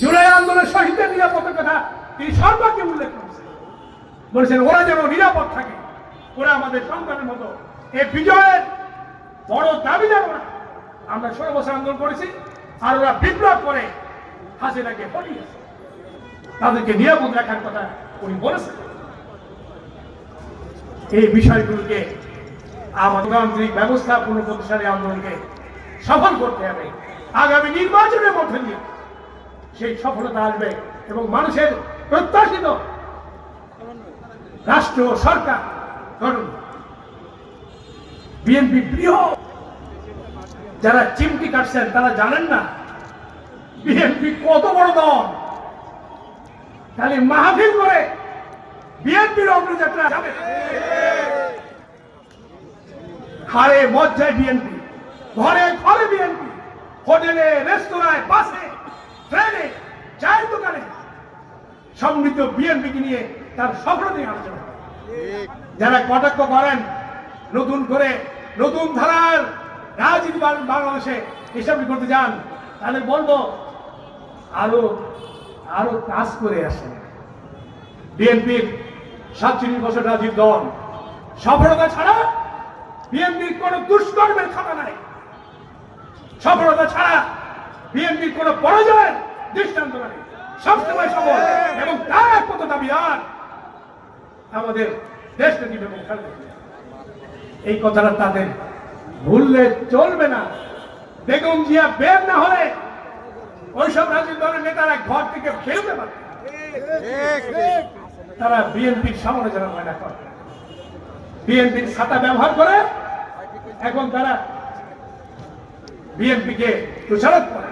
জুলাই আন্দোলনের শহীদদের নিরাপত্তার কথা তিনি সর্বাগ্যে উল্লেখ করেছেন। বলেছেন, ওরা যেন নিরাপদ থাকে, ওরা আমাদের সন্তানের মতো। এই বিজয়ের বড় দাবিদার ওরা আমরা ষোলো বছর আন্দোলন করেছি, আর ওরা বিপ্লব করে হাসিনাকে হটিয়েছে। তাদেরকে নিরাপদ রাখার কথা উনি বলেছেন। এই বিষয়গুলোকে আমাদের ব্যবস্থা পুনঃপ্রতিষ্ঠানে আন্দোলনকে সফল করতে হবে। আগামী নির্বাচনের মধ্যে দিয়ে সেই সফলতা আসবে এবং মানুষের প্রত্যাশিত রাষ্ট্র সরকার ধরুন বিএনপি প্রিয়, যারা চিমটি কাটছেন, তারা জানেন না বিএনপি কত বড় দল। খালি মাহফিল করে বিএনপির অগ্রযাত্রা যাবে। হারে মজ্জায় বিএনপি ঘরে ঘরে বিএনপি হোটেলে, রেস্তোরাঁয়, বাসে, ট্রেনে, চায়ের দোকানে। সমৃদ্ধ বিএনপিকে নিয়ে তার সফলতা নিয়ে আলোচনা। যারা কটাক্ষ করেন, নতুন করে নতুন ধারার রাজনীতি বাংলাদেশে এসব করতে যান, তাহলে বলব, আরও আরও কাজ করে আসেন। বিএনপির সাতচল্লিশ বছর রাজীব দল। সফলতা ছাড়া বিএনপির কোন দুষ্কর্মের খাতা নাই। সফলতা ছাড়া বিএনপির কোন পরাজয়ের দৃষ্টান্ত নাই সবসময় সফল এবং তার একমাত্র আর আমাদের দেশ নেত্রী বেগম খালেদা জিয়া। এই কথাটা তাদের ভুললে চলবে না বেগম জিয়া বের না হলে ওইসব রাজনৈতিক দলের নেতারা ঘর থেকে বেরোতে পারে। তারা বিএনপির সমালোচনা ময়না করে বিএনপির খাতা ব্যবহার করে এখন তারা বিএনপিকে দোষারোপ করে